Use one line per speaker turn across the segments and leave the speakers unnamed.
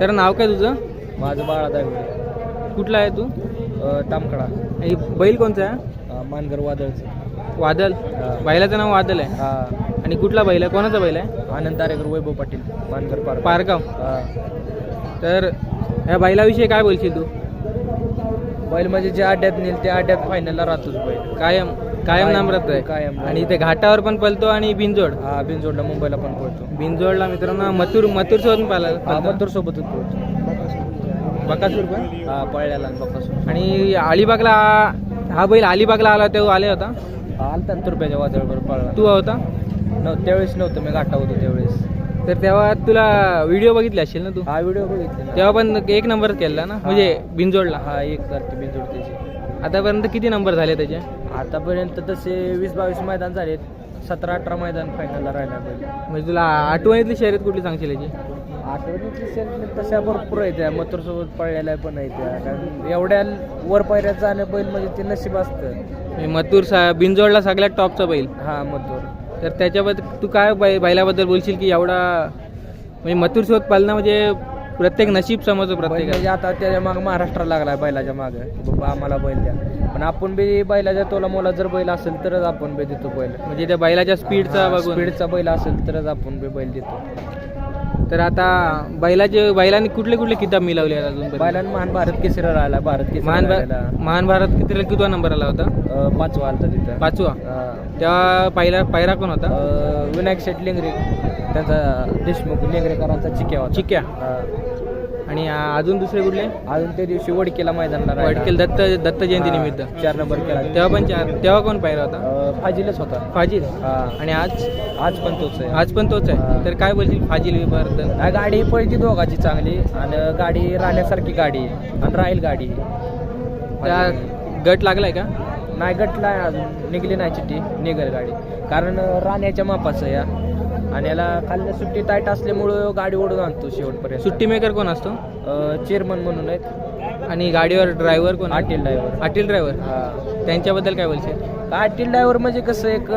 तर नाव काय तुझं?
माझं बाळा दागडे
कुठला आहे तू?
तामकडा
आणि बैल कोणचा आहे?
मानगर वादळचं.
वादल बैलाचं नाव वादल आहे.
हा.
आणि कुठला बैल आहे? कोणाचा बैल आहे?
आनंद तारेकर वैभव पाटील मानगर पार
पारगाव.
हा.
तर ह्या बैलाविषयी काय बोलशील तू?
बैल म्हणजे जे अड्ड्यात नेल त्या अड्ड्यात फायनलला राहतोच बैल.
कायम. कायम नाम राहत आहे.
कायम
आणि ते घाटावर पण पलतो आणि बिनजोड.
हा बिनजोडला मुंबईला पण पळतो.
बिनजोडला मित्रांनो मथुर मथुर सोबत पाला
मथुर सोबतच पळतो.
बकासूर पण?
हा पळल्याला बकासूर.
आणि अलिबागला हा बैल अलिबागला आला तेव्हा आले होता?
आलता ना तुरप्याच्या वादळवर पळला.
तू होता?
नव त्यावेळेस नव्हतं मी घाटा होतो त्यावेळेस.
तर तेव्हा तुला व्हिडिओ बघितले असेल ना तू?
हा व्हिडिओ बघितले
तेव्हा पण एक नंबर केला ना? म्हणजे बिनजोडला?
हा एक तारखे बिनजोड त्याची.
आतापर्यंत किती नंबर झाले त्याचे?
आतापर्यंत तसे वीस बावीस मैदान झालेत. सतरा अठरा मैदान फायनलला राहिला बैल
म्हणजे तुला आठवणीतली शर्यत कुठली सांगशील याची?
आठवणीतली सेल्फ तशा भरपूर आहेत त्या. मथुरसोबत पळलेल्या पण आहेत त्या. कारण एवढ्या वर पायऱ्यात जाणं बैल म्हणजे ते नशीब असतं.
म्हणजे मथुर सा बिनजोडला सगळ्यात टॉपचा बैल.
हा मथुर.
तर त्याच्याबद्दल तू काय बै बैलाबद्दल बोलशील की एवढा म्हणजे मथुर सोबत पालना म्हणजे प्रत्येक नशीब समजतो
बैल
प्रत्येक
म्हणजे आता त्याच्या माग महाराष्ट्र लागला बैलाच्या मागे. बाबा आम्हाला बैल द्या. पण आपण बी बैलाच्या तोला मोला जर बैल असेल तरच आपण बी देतो बैल.
म्हणजे त्या बैलाच्या स्पीडचा बघून.
स्पीडचा बैल असेल तरच आपण बी बैल देतो.
तर आता बैलाचे बैलांनी कुठले कुठले किताब मिळवले आहेत अजून
बैलांना महान भारत केसरी राहिला भारत केसरी
महान
राहिला.
महान भारत किती कितवा नंबर आला होता?
अं, पाचवा आलता तिथं.
पाचवा. तेव्हा पहिला पायरा कोण होता?
अं, विनायक शेट लेंगरे. त्यांचा देशमुख लेंगरेकरांचा चिक्या होता.
चिक्या. आणि अजून दुसरे कुठले?
अजून त्या दिवशी वडकेला मैदानला.
वडकेल दत्त दत्त जयंती निमित्त.
चार नंबर केला.
तेव्हा पण चार तेव्हा कोण पायरा होता?
फाजीलच होता.
फाजील. आणि आज?
आज पण तोच आहे.
आज पण तोच आहे. तर काय बोलशील फाजील बद्दल
हा, गाडी पळती दोघाची चांगली आणि गाडी राहण्यासारखी गाडी आहे. आणि राहील गाडी.
त्या गट लागलाय का?
नाही गटला अजून. निघली नाही चिठ्ठी. निघेल गाडी. कारण राहण्याच्या मापाचं या आणि याला खाल्ल्या सुट्टी टाईट असल्यामुळं गाडी ओढून आणतो शेवटपर्यंत.
सुट्टी मेकर कोण असतो?
चेअरमन म्हणून आहेत.
आणि गाडीवर ड्रायव्हर कोण?
आटील ड्रायव्हर
पाटील ड्रायव्हर
हा.
त्यांच्याबद्दल काय बोलशील?
आटील ड्रायव्हर म्हणजे कसं एक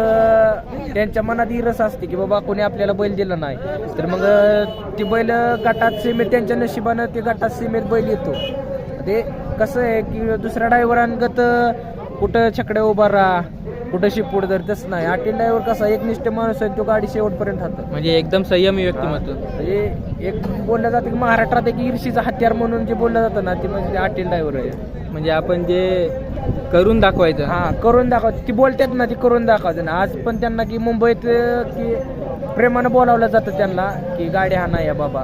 त्यांच्या मनात ही रस असते की बाबा कोणी आपल्याला बैल दिला नाही. तर मग ती बैल गटात सीमेत त्यांच्या नशिबानं ते गटात सीमेत बैल येतो. ते कसं आहे की दुसऱ्या ड्रायव्हरांगत कुठं छकडे उभा राहा कुठं शिपूड धर तसं नाही. आटील ड्रायव्हर कसा एकनिष्ठ माणूस आहे तो गाडी शेवटपर्यंत हातात
म्हणजे एकदम संयमी व्यक्तिमत्व.
म्हणजे एक बोललं जातं की महाराष्ट्रात एक ईर्षीचा हत्यार म्हणून जे बोललं जातं ना ते म्हणजे आटील ड्रायव्हर आहे.
म्हणजे आपण जे करून दाखवायचं.
हा करून दाखव ती बोलतात ना ती करून दाखवते ना. आज पण त्यांना की मुंबईत अं, की प्रेमानं बोलावलं जातं त्यांना की गाडी हा नाही आहे बाबा.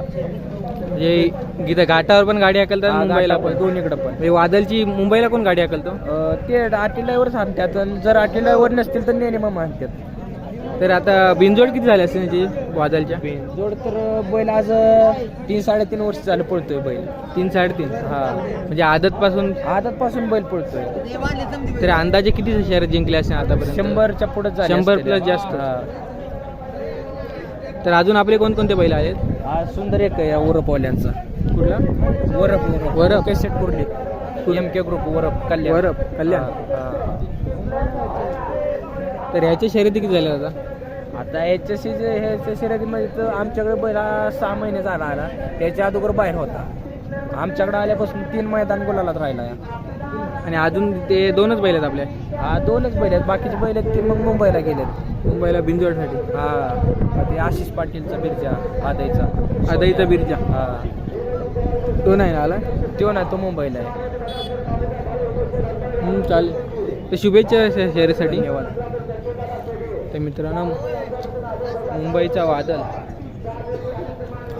म्हणजे गीता घाटावर पण गाडी हाकलतात
हा,
मुंबईला पण.
दोन्हीकडे पण.
म्हणजे वादलची मुंबईला कोण गाडी हाकलतो?
अं, ते सांगतात आणि जर ड्रायव्हर नसतील तर नेणे मामा म्हणतात
तर आता बिनजोड किती झाले असते त्याची वादलच्या?
जोड तर बैल आज तीन साडेतीन वर्ष झालं पळतोय बैल.
तीन साडेतीन?
हा.
म्हणजे आदत पासून
आदत पासून बैल पळतोय.
तर अंदाजे किती शहरात जिंकले असते आतापर्यंत?
शंभरच्या पुढे
शंभर plus जास्त. तर अजून आपले कोणकोणते बैल आहेत?
हा सुंदर एक आहे ओरपवाल्यांचा
कुठला?
वरप वरप
वरप.
कैसेट कुर्ली. M K group Varap Kalyan.
Varap, Kalyan.
हा, हा.
तर ह्याच्या शर्यती किती झाल्या आता
आता याच्याशी जे ह्याच्या शर्यतीमध्ये तर आमच्याकडे बैला सहा महिने झाला आला. त्याच्या अगोदर बाहेर होता. आमच्याकडे आल्यापासून तीन मैदान गुलालात राहिला या.
आणि अजून ते दोनच बैल आहेत आपल्या
हा दोनच बैल आहेत. बाकीचे बैल आहेत ते मग मुंबईला गेलेत.
मुंबईला बिनजोडसाठी
हा ते आशिष पाटीलचा बिरजा आदयचा
आदाईचा बिरजा.
हा.
तो नाही ना आला?
तो ना तो मुंबईला आहे.
हम्म, चालेल. तर शुभेच्छा श- शर्यतीसाठी
धन्यवाद.
तर मित्रांनो मुंबईचा वादल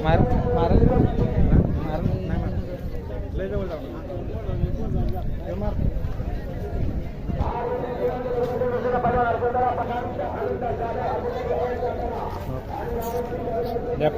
मार. मार मार नाही मार Yep.